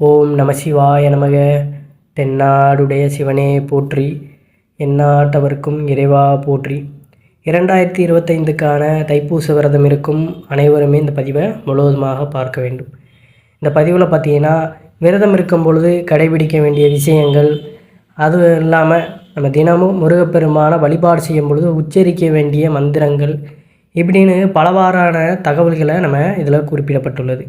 ஓம் நம சிவாய நமக. தென்னாடுடைய சிவனே போற்றி. எந்நாட்டவர்க்கும் இறைவா போற்றி. இரண்டாயிரத்தி இருபத்தைந்துக்கான தைப்பூச விரதம் இருக்கும் அனைவருமே இந்த பதிவை முழுவதுமாக பார்க்க வேண்டும். இந்த பதிவில் பார்த்தீங்கன்னா விரதம் இருக்கும் பொழுது கடைபிடிக்க வேண்டிய விஷயங்கள் அது இல்லாமல் நம்ம தினமும் முருகப்பெருமான வழிபாடு செய்யும் பொழுது உச்சரிக்க வேண்டிய மந்திரங்கள் இப்படின்னு பலவாறான தகவல்களை நம்ம இதில் குறிப்பிடப்பட்டுள்ளது.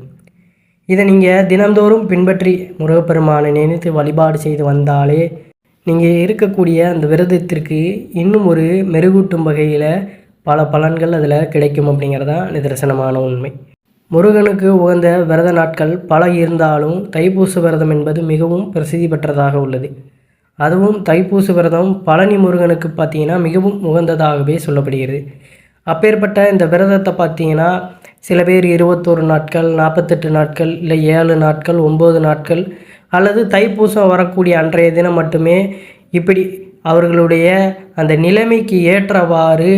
இதை நீங்கள் தினந்தோறும் பின்பற்றி முருகப்பெருமானை நினைத்து வழிபாடு செய்து வந்தாலே நீங்கள் இருக்கக்கூடிய அந்த விரதத்திற்கு இன்னும் ஒரு மெருகூட்டும் வகையில் பல பலன்கள் அதில் கிடைக்கும் அப்படிங்கிறதான் நிதர்சனமான உண்மை. முருகனுக்கு உகந்த விரத நாட்கள் பல இருந்தாலும் தைப்பூச விரதம் என்பது மிகவும் பிரசித்தி பெற்றதாக உள்ளது. அதுவும் தைப்பூச விரதம் பழனி முருகனுக்கு பார்த்தீங்கன்னா மிகவும் உகந்ததாகவே சொல்லப்படுகிறது. அப்பேற்பட்ட இந்த விரதத்தை பார்த்தீங்கன்னா சில பேர் இருபத்தோரு நாட்கள் நாற்பத்தெட்டு நாட்கள் இல்லை ஏழு நாட்கள் ஒம்பது நாட்கள் அல்லது தைப்பூசம் வரக்கூடிய அன்றைய தினம் மட்டுமே இப்படி அவர்களுடைய அந்த நிலைமைக்கு ஏற்றவாறு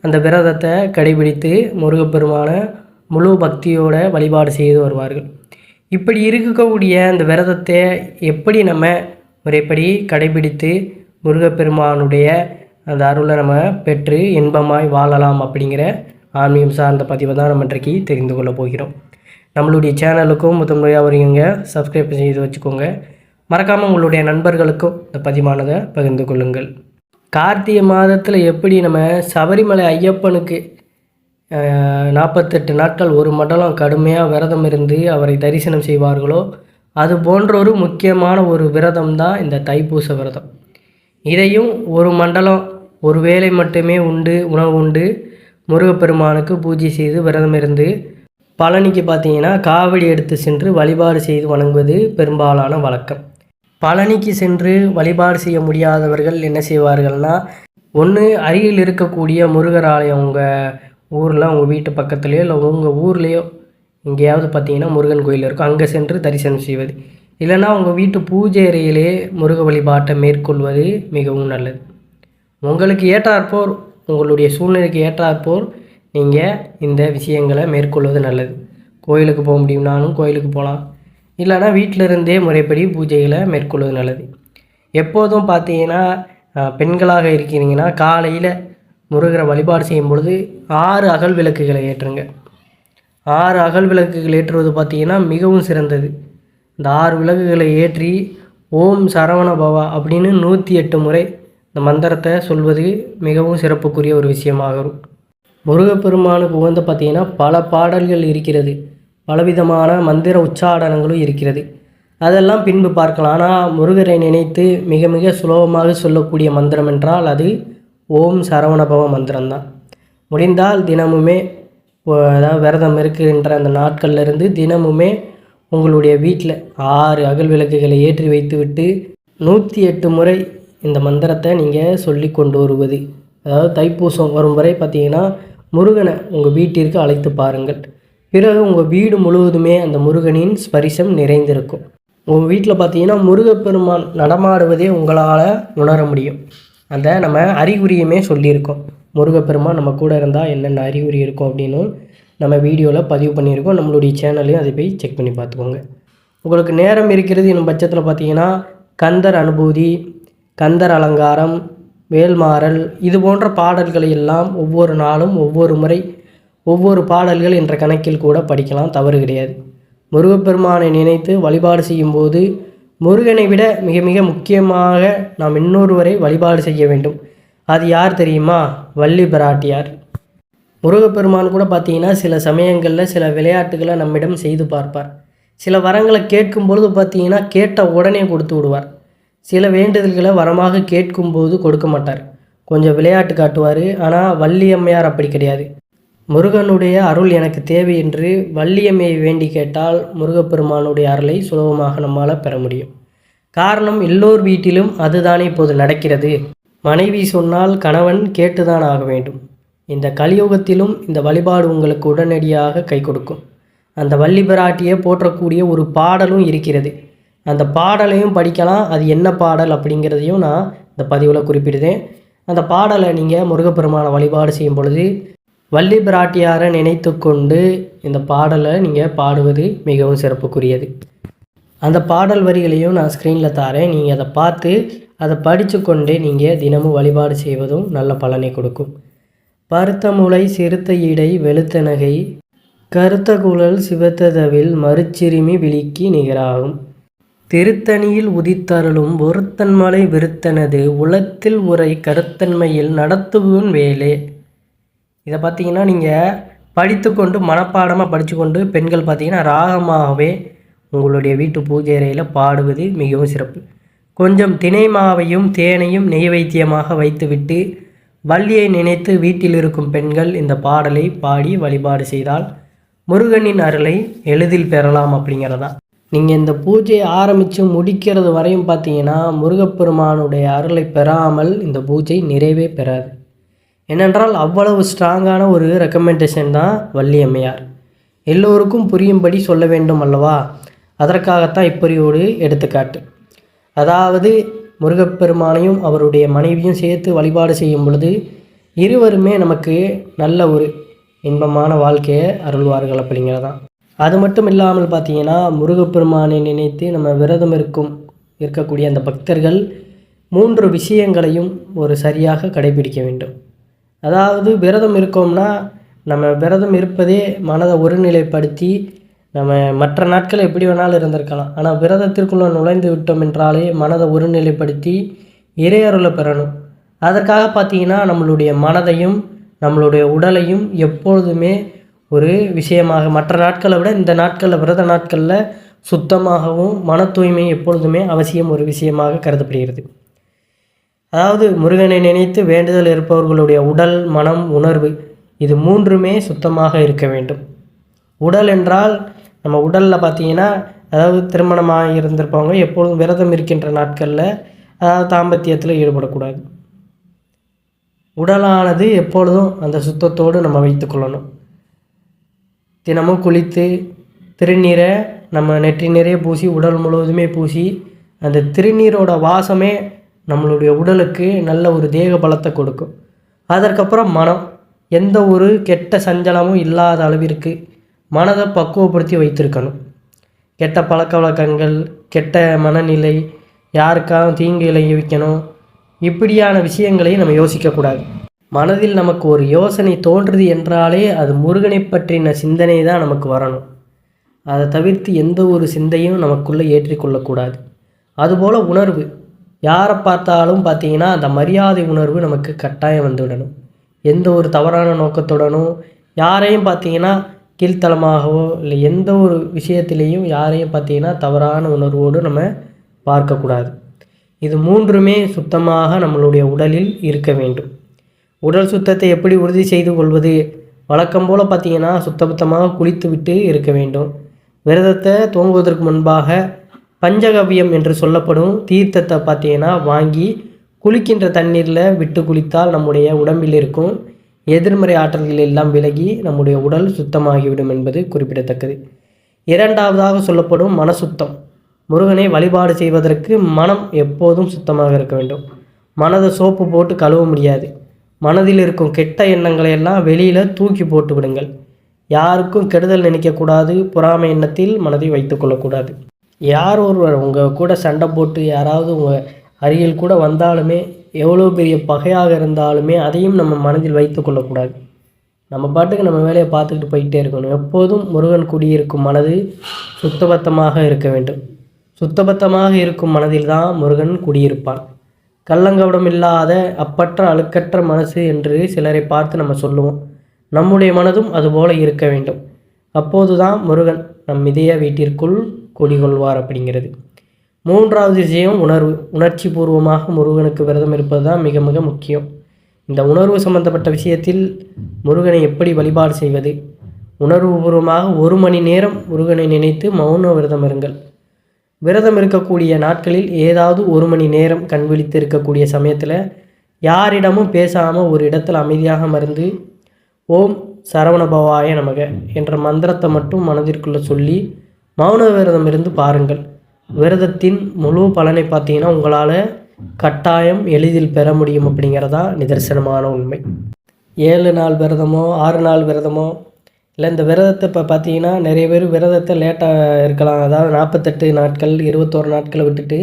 அந்த விரதத்தை கடைபிடித்து முருகப்பெருமான முழு பக்தியோட வழிபாடு செய்து வருவார்கள். இப்படி இருக்கக்கூடிய அந்த விரதத்தை எப்படி நம்ம முறைப்படி கடைபிடித்து முருகப்பெருமானுடைய அந்த அருளை நம்ம பெற்று இன்பமாய் வாழலாம் அப்படிங்கிற ஆன்மீகம் சார்ந்த பதிவை தான் நம்ம இன்றைக்கு தெரிந்து கொள்ள போகிறோம். நம்மளுடைய சேனலுக்கும் முதன்முறையாக வரீங்க சப்ஸ்கிரைப் செய்து வச்சுக்கோங்க. மறக்காமல் உங்களுடைய நண்பர்களுக்கும் இந்த பதிவானதை பகிர்ந்து கொள்ளுங்கள். கார்த்திகை மாதத்தில் எப்படி நம்ம சபரிமலை ஐயப்பனுக்கு நாற்பத்தெட்டு நாட்கள் ஒரு மண்டலம் கடுமையாக விரதம் இருந்து அவரை தரிசனம் செய்வார்களோ அது போன்ற ஒரு முக்கியமான ஒரு விரதம் தான் இந்த தைப்பூச விரதம். இதையும் ஒரு மண்டலம் ஒரு வேளை மட்டுமே உண்டு உணவு உண்டு. முருகப்பெருமானுக்கு பூஜை செய்து விரதம் இருந்து பழனிக்கு பார்த்தீங்கன்னா காவடி எடுத்து சென்று வழிபாடு செய்து வணங்குவது பெரும்பாலான வழக்கம். பழனிக்கு சென்று வழிபாடு செய்ய முடியாதவர்கள் என்ன செய்வார்கள்னா ஒன்று அருகில் இருக்கக்கூடிய முருகர் ஆலயம் உங்கள் ஊரில் உங்கள் வீட்டு பக்கத்துலேயோ இல்லை உங்கள் ஊர்லேயோ எங்கேயாவது பார்த்தீங்கன்னா முருகன் கோயில் இருக்கும். அங்கே சென்று தரிசனம் செய்வது. இல்லைன்னா உங்கள் வீட்டு பூஜை அறையிலே முருக வழிபாட்டை மேற்கொள்வது மிகவும் நல்லது. உங்களுக்கு ஏற்றாற்போர் உங்களுடைய சூழ்நிலைக்கு ஏற்றாற்போர் நீங்கள் இந்த விஷயங்களை மேற்கொள்வது நல்லது. கோயிலுக்கு போக முடியும்னாலும் கோயிலுக்கு போகலாம். இல்லைனா வீட்டில் இருந்தே முறைப்படி பூஜைகளை மேற்கொள்வது நல்லது. எப்போதும் பார்த்தீங்கன்னா பெண்களாக இருக்கிறீங்கன்னா காலையில் முருகரை வழிபாடு செய்யும் பொழுது ஆறு அகல் விளக்குகளை ஏற்றுங்க. ஆறு அகல் விளக்குகள் ஏற்றுவது பார்த்திங்கன்னா மிகவும் சிறந்தது. இந்த ஆறு விளக்குகளை ஏற்றி ஓம் சரவண பவா அப்படின்னு நூற்றி எட்டு முறை இந்த மந்திரத்தை சொல்வது மிகவும் சிறப்புக்குரிய ஒரு விஷயமாகும். முருகப்பெருமானுக்கு உகந்த பார்த்திங்கன்னா பல பாடல்கள் இருக்கிறது. பலவிதமான மந்திர உச்சாடனங்களும் இருக்கிறது. அதெல்லாம் பின்பு பார்க்கலாம். ஆனால் முருகரை நினைத்து மிக மிக சுலபமாக சொல்லக்கூடிய மந்திரம் என்றால் அது ஓம் சரவணபவ மந்திரம்தான். முடிந்தால் தினமுமே அதாவது விரதம் இருக்கின்ற அந்த நாட்கள்லேருந்து தினமுமே உங்களுடைய வீட்டில் ஆறு அகல் விளக்குகளை ஏற்றி வைத்துவிட்டு நூற்றி எட்டு முறை இந்த மந்திரத்தை நீங்கள் சொல்லி கொண்டு வருவது. அதாவது தைப்பூசம் வரும் வரை பார்த்தீங்கன்னா முருகனை உங்கள் வீட்டிற்கு அழைத்து பாருங்கள். பிறகு உங்கள் வீடு முழுவதுமே அந்த முருகனின் ஸ்பரிசம் நிறைந்திருக்கும். உங்கள் வீட்டில் பார்த்தீங்கன்னா முருகப்பெருமான் நடமாடுவதே உங்களால் உணர முடியும். அந்த நம்ம அறிகுறியுமே சொல்லியிருக்கோம். முருகப்பெருமான் நம்ம கூட இருந்தால் என்னென்ன அறிகுறி இருக்கும் அப்படின்னு நம்ம வீடியோவில் பதிவு பண்ணியிருக்கோம். நம்மளுடைய சேனல்லையும் அதை போய் செக் பண்ணி பார்த்துக்கோங்க. உங்களுக்கு நேரம் இருக்கிறது என்னும் பட்சத்தில் பார்த்தீங்கன்னா கந்தர் அனுபூதி கந்தர் அலங்காரம் வேல்மாறல் இது போன்ற பாடல்களை எல்லாம் ஒவ்வொரு நாளும் ஒவ்வொரு முறை ஒவ்வொரு பாடல்கள் என்ற கணக்கில் கூட படிக்கலாம் தவறு கிடையாது. முருகப்பெருமானை நினைத்து வழிபாடு செய்யும்போது முருகனை விட மிக மிக முக்கியமாக நாம் இன்னொருவரை வழிபாடு செய்ய வேண்டும். அது யார் தெரியுமா? வள்ளி பிராட்டியார். முருகப்பெருமான் கூட பார்த்தீங்கன்னா சில சமயங்களில் சில விளையாட்டுகளை நம்மிடம் செய்து பார்ப்பார். சில வரங்களை கேட்கும் பொழுது பார்த்தீங்கன்னா கேட்ட உடனே கொடுத்து விடுவார். சில வேண்டுதல்களை வரமாக கேட்கும்போது கொடுக்க மாட்டார். கொஞ்சம் விளையாட்டு காட்டுவார். ஆனால் வள்ளியம்மையார் அப்படி கிடையாது. முருகனுடைய அருள் எனக்கு தேவை என்று வள்ளியம்மையை வேண்டி கேட்டால் முருகப்பெருமானுடைய அருளை சுலபமாக நம்மால் பெற முடியும். காரணம் எல்லோர் வீட்டிலும் அதுதானே இப்போது நடக்கிறது. மனைவி சொன்னால் கணவன் கேட்டுதான் ஆக வேண்டும். இந்த கலியுகத்திலும் இந்த வழிபாடு உங்களுக்கு உடனடியாக கை கொடுக்கும். அந்த வள்ளி பிராட்டியை போற்றக்கூடிய ஒரு பாடலும் இருக்கிறது. அந்த பாடலையும் படிக்கலாம். அது என்ன பாடல் அப்படிங்கிறதையும் நான் இந்த பதிவில் குறிப்பிடுதேன் அந்த பாடலை நீங்கள் முருகப்பெருமான வழிபாடு செய்யும் பொழுது வள்ளி பிராட்டியாரை நினைத்து கொண்டு இந்த பாடலை நீங்கள் பாடுவது மிகவும் சிறப்புக்குரியது. அந்த பாடல் வரிகளையும் நான் ஸ்க்ரீனில் தாரேன். நீங்கள் அதை பார்த்து அதை படித்து கொண்டே நீங்கள் தினமும் வழிபாடு செய்வதும் நல்ல பலனை கொடுக்கும். பருத்த முளை சிறுத்த இடை வெளுத்த நகை கருத்த குழல் சிவத்ததவில் மறுச்சிறுமி விழிக்கு நிகராகும். திருத்தணியில் உதித்தருளும் ஒருத்தன்மலை விருத்தனது உளத்தில் உரை கருத்தன்மையில் நடத்துவன் வேலே. இதை பார்த்தீங்கன்னா நீங்கள் படித்துக்கொண்டு மனப்பாடமாக படித்துக்கொண்டு பெண்கள் பார்த்தீங்கன்னா ராகமாகவே உங்களுடைய வீட்டு பூஜை அறையில் பாடுவது மிகவும் சிறப்பு. கொஞ்சம் தினை மாவையும் தேனையும் நெய்வைத்தியமாக வைத்துவிட்டு வள்ளியை நினைத்து வீட்டில் இருக்கும் பெண்கள் இந்த பாடலை பாடி வழிபாடு செய்தால் முருகனின் அருளை எளிதில் பெறலாம் அப்படிங்கிறதான். நீங்கள் இந்த பூஜையை ஆரம்பித்து முடிக்கிறது வரையும் பார்த்தீங்கன்னா முருகப்பெருமானுடைய அருளை பெறாமல் இந்த பூஜை நிறைவே பெறாது. ஏனென்றால் அவ்வளவு ஸ்ட்ராங்கான ஒரு ரெக்கமெண்டேஷன் தான் வள்ளியம்மையார். எல்லோருக்கும் புரியும்படி சொல்ல வேண்டும் அல்லவா? அதற்காகத்தான் இப்படி ஒரு எடுத்துக்காட்டு. அதாவது முருகப்பெருமானையும் அவருடைய மனைவியும் சேர்த்து வழிபாடு செய்யும் பொழுது இருவருமே நமக்கு நல்ல ஒரு இன்பமான வாழ்க்கையை அருள்வார்கள் அப்படிங்கிறதான். அது மட்டும் இல்லாமல் பார்த்தீங்கன்னா முருகப்பெருமானை நினைத்து நம்ம விரதம் இருக்கும் இருக்கக்கூடிய அந்த பக்தர்கள் மூன்று விஷயங்களையும் ஒரு சரியாக கடைபிடிக்க வேண்டும். அதாவது விரதம் இருக்கோம்னா நம்ம விரதம் இருப்பதே மனதை ஒருநிலைப்படுத்தி நம்ம மற்ற நாட்கள் எப்படி வேணாலும் இருந்திருக்கலாம். ஆனால் விரதத்திற்குள்ளே நுழைந்து விட்டோம் என்றாலே மனதை ஒருநிலைப்படுத்தி இறையருளை பெறணும். அதற்காக பார்த்தீங்கன்னா நம்மளுடைய மனதையும் நம்மளுடைய உடலையும் எப்பொழுதுமே ஒரு விஷயமாக. மற்ற நாட்களை விட இந்த நாட்களில் விரத நாட்களில் சுத்தமாகவும் மன தூய்மை எப்பொழுதுமே அவசியம் ஒரு விஷயமாக கருதப்படுகிறது. அதாவது முருகனை நினைத்து வேண்டுதல் இருப்பவர்களுடைய உடல் மனம் உணர்வு இது மூன்றுமே சுத்தமாக இருக்க வேண்டும். உடல் என்றால் நம்ம உடலில் பார்த்தீங்கன்னா அதாவது திருமணமாக இருந்திருப்பவங்க எப்பொழுதும் விரதம் இருக்கின்ற நாட்களில் அதாவது தாம்பத்தியத்தில் ஈடுபடக்கூடாது. உடலானது எப்பொழுதும் அந்த சுத்தத்தோடு நம்ம வைத்துக்கொள்ளணும் தினமும் குளித்து திருநீரை நம்ம நெற்றி நிறைய பூசி உடல் முழுவதுமே பூசி அந்த திருநீரோட வாசமே நம்மளுடைய உடலுக்கு நல்ல ஒரு தேக பலத்தை கொடுக்கும். அதற்கப்புறம் மனம். எந்த ஒரு கெட்ட சஞ்சலமும் இல்லாத அளவிற்கு மனதை பக்குவப்படுத்தி வைத்திருக்கணும். கெட்ட பழக்க வழக்கங்கள் கெட்ட மனநிலை யாருக்காகவும் தீங்கு விளைவிக்கணும் இப்படியான விஷயங்களையும் நம்ம யோசிக்கக்கூடாது. மனதில் நமக்கு ஒரு யோசனை தோன்றுது என்றாலே அது முருகனை பற்றின சிந்தனை தான் நமக்கு வரணும். அதை தவிர்த்து எந்த ஒரு சிந்தையும் நமக்குள்ளே ஏற்றிக்கொள்ளக்கூடாது. அதுபோல் உணர்வு. யாரை பார்த்தாலும் பார்த்தீங்கன்னா அந்த மரியாதை உணர்வு நமக்கு கட்டாயம் வந்துவிடணும். எந்த ஒரு தவறான நோக்கத்துடனும் யாரையும் பார்த்தீங்கன்னா கீழ்த்தளமாகவோ இல்லை எந்த ஒரு விஷயத்திலையும் யாரையும் பார்த்தீங்கன்னா தவறான உணர்வோடு நம்ம பார்க்கக்கூடாது. இது மூன்றுமே சுத்தமாக நம்மளுடைய உடலில் இருக்க வேண்டும். உடல் சுத்தத்தை எப்படி உறுதி செய்து கொள்வது? வழக்கம் போல் பார்த்தீங்கன்னா சுத்தபத்தமாக குளித்து விட்டு இருக்க வேண்டும். விரதத்தை துவங்குவதற்கு முன்பாக பஞ்சகவ்யம் என்று சொல்லப்படும் தீர்த்தத்தை பார்த்தீங்கன்னா வாங்கி குளிக்கின்ற தண்ணீரில் விட்டு குளித்தால் நம்முடைய உடம்பில் இருக்கும் எதிர்மறை ஆற்றல்கள் எல்லாம் விலகி நம்முடைய உடல் சுத்தமாகிவிடும் என்பது குறிப்பிடத்தக்கது. இரண்டாவதாக சொல்லப்படும் மன சுத்தம் முருகனை வழிபாடு செய்வதற்கு மனம் எப்போதும் சுத்தமாக இருக்க வேண்டும். மனதை சோப்பு போட்டு கழுவ முடியாது. மனதில் இருக்கும் கெட்ட எண்ணங்களை எல்லாம் வெளியில் தூக்கி போட்டு விடுங்கள் யாருக்கும் கெடுதல் நினைக்கக்கூடாது. பொறாமை எண்ணத்தில் மனதை வைத்துக்கொள்ளக்கூடாது யார் ஒருவர் உங்கள் கூட சண்டை போட்டு யாராவது உங்கள் அருகில் கூட வந்தாலுமே எவ்வளோ பெரிய பகையாக இருந்தாலுமே அதையும் நம்ம மனதில் வைத்து கொள்ளக்கூடாது. நம்ம பாட்டுக்கு நம்ம வேலையை பார்த்துக்கிட்டு போயிட்டே இருக்கணும். எப்போதும் முருகன் குடியிருக்கும் மனது சுத்தபத்தமாக இருக்க வேண்டும். சுத்தபத்தமாக இருக்கும் மனதில் தான் முருகன் குடியிருப்பான் கள்ளங்கவடம் இல்லாத அப்பற்ற அழுக்கற்ற மனசு என்று சிலரை பார்த்து நம்ம சொல்லுவோம். நம்முடைய மனதும் அதுபோல இருக்க வேண்டும். அப்போதுதான் முருகன் நம் இதய வீட்டிற்குள் குடிகொள்வார் அப்படிங்கிறது. மூன்றாவது விஷயம் உணர்வு. உணர்ச்சி பூர்வமாக முருகனுக்கு விரதம் இருப்பது தான் மிக மிக முக்கியம். இந்த உணர்வு சம்பந்தப்பட்ட விஷயத்தில் முருகனை எப்படி வழிபாடு செய்வது? உணர்வுபூர்வமாக ஒரு மணி நேரம் முருகனை நினைத்து மௌன விரதம் இருங்கள். விரதம் இருக்கக்கூடிய நாட்களில் ஏதாவது ஒரு மணி நேரம் கண் விழித்து இருக்கக்கூடிய சமயத்தில் யாரிடமும் பேசாமல் ஒரு இடத்தில் அமைதியாக மருந்து ஓம் சரவணபவாய நமக என்ற மந்திரத்தை மட்டும் மனதிற்குள்ளே சொல்லி மௌன விரதம் இருந்து பாருங்கள். விரதத்தின் முழு பலனை பார்த்தீங்கன்னா உங்களால் கட்டாயம் எளிதில் பெற முடியும் அப்படிங்கிறதா நிதர்சனமான உண்மை. ஏழு நாள் விரதமோ ஆறு நாள் விரதமோ இல்லை இந்த விரதத்தை இப்போ பார்த்தீங்கன்னா நிறைய பேர் விரதத்தை லேட்டாக இருக்கலாம். அதாவது நாற்பத்தெட்டு நாட்கள் இருபத்தோரு நாட்களை விட்டுட்டு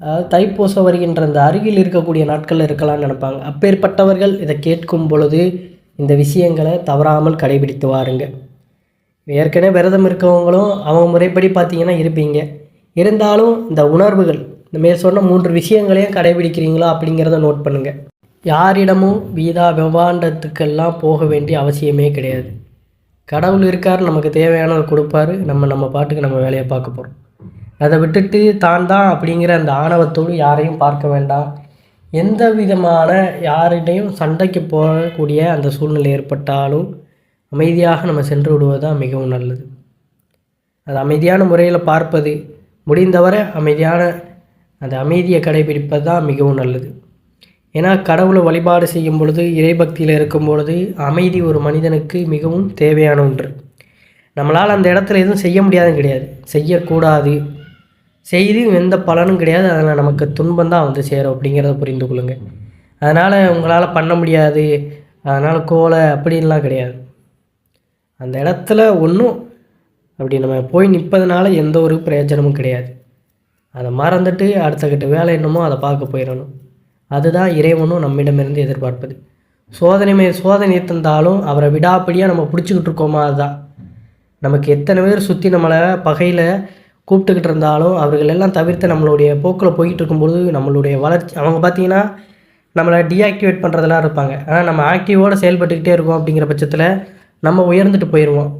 அதாவது தைப்பூசம் வருகின்ற அந்த அருகில் இருக்கக்கூடிய நாட்களில் இருக்கலாம்னு நினைப்பாங்க. அப்பேற்பட்டவர்கள் இதை கேட்கும் பொழுது இந்த விஷயங்களை தவறாமல் கடைபிடித்து வாருங்க. ஏற்கனவே விரதம் இருக்கவங்களும் அவங்க முறைப்படி பார்த்தீங்கன்னா இருப்பீங்க. இருந்தாலும் இந்த உணர்வுகள் இந்த மேல் சொன்ன மூன்று விஷயங்களையும் கடைபிடிக்கிறீங்களா அப்படிங்கிறத நோட் பண்ணுங்கள் யாரிடமும் வீதா விவாண்டத்துக்கெல்லாம் போக வேண்டிய அவசியமே கிடையாது. கடவுள் இருக்கார் நமக்கு தேவையானதை கொடுப்பாரு நம்ம நம்ம பாட்டுக்கு நம்ம வேலையை பார்க்க போகிறோம் அதை விட்டுட்டு தான் தான் அப்படிங்கிற அந்த ஆணவத்தோடு யாரையும் பார்க்க வேண்டாம். எந்த விதமான யாரிடையும் சண்டைக்கு போகக்கூடிய அந்த சூழ்நிலை ஏற்பட்டாலும் அமைதியாக நம்ம சென்று விடுவது தான் மிகவும் நல்லது. அது அமைதியான முறையில் பார்ப்பது முடிந்தவரை அமைதியான அந்த அமைதியை கடைபிடிப்பது தான் மிகவும் நல்லது. ஏன்னா கடவுளை வழிபாடு செய்யும் பொழுது இறைபக்தியில் இருக்கும் பொழுது அமைதி ஒரு மனிதனுக்கு மிகவும் தேவையான ஒன்று. நம்மளால் அந்த இடத்துல எதுவும் செய்ய முடியாதுன்னு கிடையாது. செய்யக்கூடாது. செய்து எந்த பலனும் கிடையாது. அதில் நமக்கு துன்பம் தான் வந்து சேரும் அப்படிங்கிறத புரிந்து கொள்ளுங்கள் அதனால் உங்களால் பண்ண முடியாது. அதனால் கோலை அப்படின்லாம் கிடையாது. அந்த இடத்துல ஒன்றும் அப்படி நம்ம போய் நிற்பதுனால எந்த ஒரு பிரயோஜனமும் கிடையாது. அதை மறந்துட்டு அடுத்த கட்ட வேலை என்னமோ அதை பார்க்க போயிடணும். அதுதான் இறைவனும் நம்மிடமிருந்து எதிர்பார்ப்பது. சோதனை மேல் சோதனை தந்தாலும் அவரை விடாப்பிடியாக நம்ம பிடிச்சிக்கிட்டு இருக்கோமா அதுதான். நமக்கு எத்தனை பேர் சுற்றி நம்மளை பகையில் கூப்பிட்டுக்கிட்டு இருந்தாலும் அவர்கள் எல்லாம் தவிர்த்து நம்மளுடைய போக்கில் போய்கிட்டு இருக்கும்போது நம்மளுடைய வளர்ச்சி அவங்க பார்த்தீங்கன்னா நம்மளை டீஆக்டிவேட் பண்ணுறதெல்லாம் இருப்பாங்க. ஆனால் நம்ம ஆக்டிவோடு செயல்பட்டுக்கிட்டே இருக்கோம் அப்படிங்கிற பட்சத்தில் நம்ம உயர்ந்துட்டு போயிடுவோம்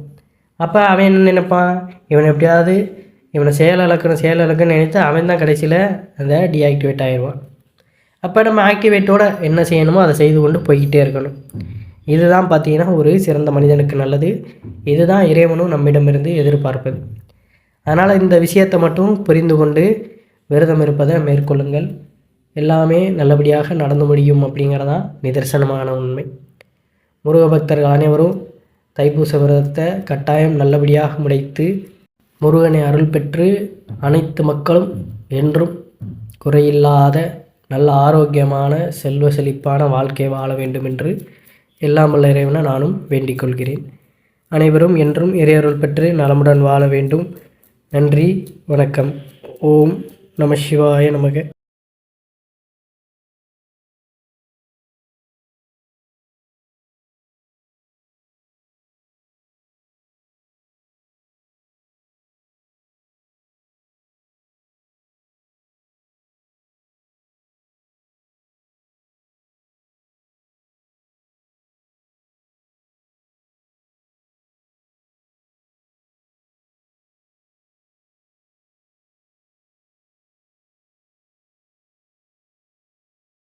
அப்போ அவன் என்ன நினைப்பான்? இவன் எப்படியாவது இவனை செயல் இழக்கணும் செயல் இழக்குன்னு நினைத்து அவன் தான் கடைசியில் அந்த டீஆக்டிவேட் ஆயிடுவான் அப்போ நம்ம ஆக்டிவேட்டோட என்ன செய்யணுமோ அதை செய்து கொண்டு போய்கிட்டே இருக்கணும். இதுதான் பார்த்தீங்கன்னா ஒரு சிறந்த மனிதனுக்கு நல்லது. இதுதான் இறைவனும் நம்மிடமிருந்து எதிர்பார்ப்பது. அதனால் இந்த விஷயத்தை மட்டும் புரிந்து கொண்டு விரதம் இருப்பதை மேற்கொள்ளுங்கள். எல்லாமே நல்லபடியாக நடந்து முடியும் அப்படிங்கிறதான் நிதர்சனமான உண்மை. முருக பக்தர்கள் அனைவரும் தைப்பூச விரதத்தை கட்டாயம் நல்லபடியாக முடைத்து முருகனை அருள் பெற்று அனைத்து மக்களும் என்றும் குறையில்லாத நல்ல ஆரோக்கியமான செல்வ செழிப்பான வாழ்க்கை வாழ வேண்டும் என்று எல்லாம் வல்ல இறைவனை நானும் வேண்டிக் கொள்கிறேன். அனைவரும் என்றும் இறையருள் பெற்று நலமுடன் வாழ வேண்டும். நன்றி வணக்கம். ஓம் நம சிவாய நமக.